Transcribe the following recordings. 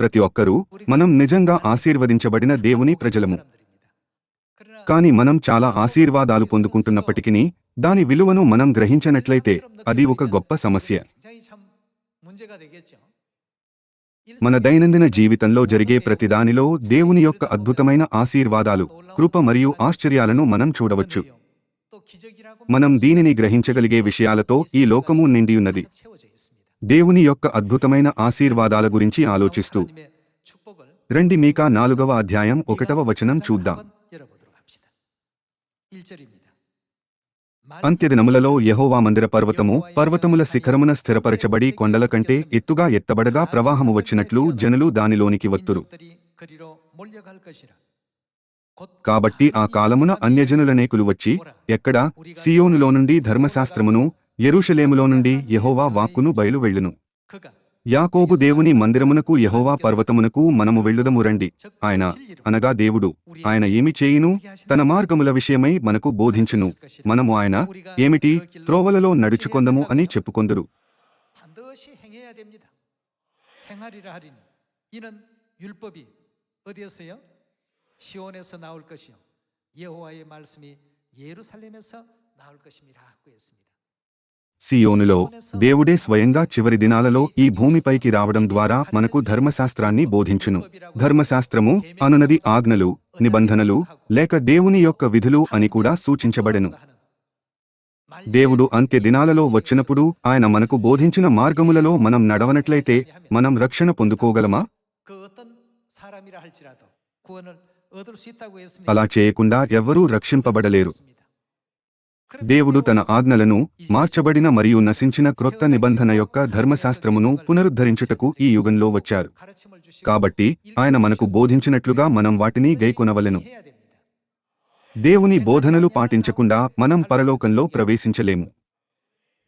ప్రతి ఒక్కరూ మనం నిజంగా ఆశీర్వదించబడిన దేవుని ప్రజలము. కానీ మనం చాలా ఆశీర్వాదాలు పొందుకుంటున్నప్పటికీ దాని విలువను మనం గ్రహించనట్లయితే అది ఒక గొప్ప సమస్య. మన దైనందిన జీవితంలో జరిగే ప్రతిదానిలో దేవుని యొక్క అద్భుతమైన ఆశీర్వాదాలు కృప మరియు ఆశ్చర్యాలను మనం చూడవచ్చు. మనం దీనిని గ్రహించగలిగే విషయాలతో ఈ లోకము నిండియున్నది దేవుని యొక్క అద్భుతమైన ఆశీర్వాదాల గురించి ఆలోచిస్తూ. రండి మీకా నాలుగవ అధ్యాయం ఒకటవ వచనం చూద్దాం. అంత్యదినములలో యహోవా మందిర పర్వతము పర్వతముల శిఖరమున స్థిరపరచబడి కొండల కంటే ఎత్తుగా ఎత్తబడగా ప్రవాహము వచ్చినట్లు జనులు దానిలోనికి వత్తురు. కాబట్టి ఆ కాలమున అన్యజనులనేకులు వచ్చి ఎక్కడా? సియోనులో నుండి ధర్మశాస్త్రమును యెరూషలేములో నుండి యెహోవా వాక్కును బయలు వెళ్ళును 그가 యాకోబు దేవుని మందిరమునకు యెహోవా పర్వతమునకు మనము వెళ్ళుదము రండి ఆయన అనగా దేవుడు ఆయన ఏమి చేయును తన మార్గముల విషయమై మనకు బోధించును మనము ఆయన ఏమిటి త్రోవలలో నడుచుకొందము అని చెప్పుకొందురు 반드시 행해야 됩니다. 행하리라 하리니 이는 율법이 어디에서요? 시온에서 나올 것이요 여호와의 말씀이 예루살렘에서 나올 것임이라 하고 했습니다. సియోనులో దేవుడే స్వయంగా చివరి దినాలలో ఈ భూమిపైకి రావడం ద్వారా మనకు ధర్మశాస్త్రాన్ని బోధించును. ధర్మశాస్త్రము అనునది ఆజ్ఞలు నిబంధనలు లేక దేవుని యొక్క విధులు అని కూడా సూచించబడెను. దేవుడు అంత్య దినాలలో వచ్చినప్పుడు ఆయన మనకు బోధించిన మార్గములలో మనం నడవనట్లయితే మనం రక్షణ పొందుకోగలమా? అలా చేయకుండా ఎవ్వరూ రక్షింపబడలేరు. దేవుడు తన ఆజ్ఞలను మార్చబడిన మరియు నశించిన క్రొత్త నిబంధన యొక్క ధర్మశాస్త్రమును పునరుద్ధరించుటకు ఈ యుగంలో వచ్చారు. కాబట్టి ఆయన మనకు బోధించినట్లుగా మనం వాటిని గైకొనవలెను. దేవుని బోధనలు పాటించకుండా మనం పరలోకంలో ప్రవేశించలేము.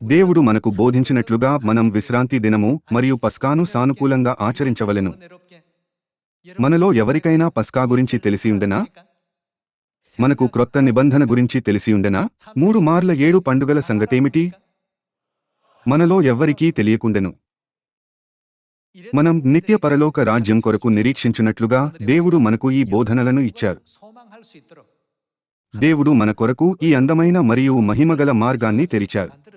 దేవుడు మనకు బోధించినట్లుగా మనం విశ్రాంతి దినము మరియు పస్కాను సానుకూలంగా ఆచరించవలెను. మనలో ఎవరికైనా పస్కా గురించి తెలిసి ఉండనా? మనకు క్రొత్త నిబంధన గురించి తెలిసియుండెనా మూడు మార్ల ఏడు పండుగల సంగతేమిటి? మనలో ఎవ్వరికీ తెలియకుండెను. మనం నిత్య పరలోక రాజ్యం కొరకు నిరీక్షించినట్లుగా దేవుడు మనకు ఈ బోధనలను ఇచ్చారు. దేవుడు మన కొరకు ఈ అందమైన మరియు మహిమగల మార్గాన్ని తెరిచారు.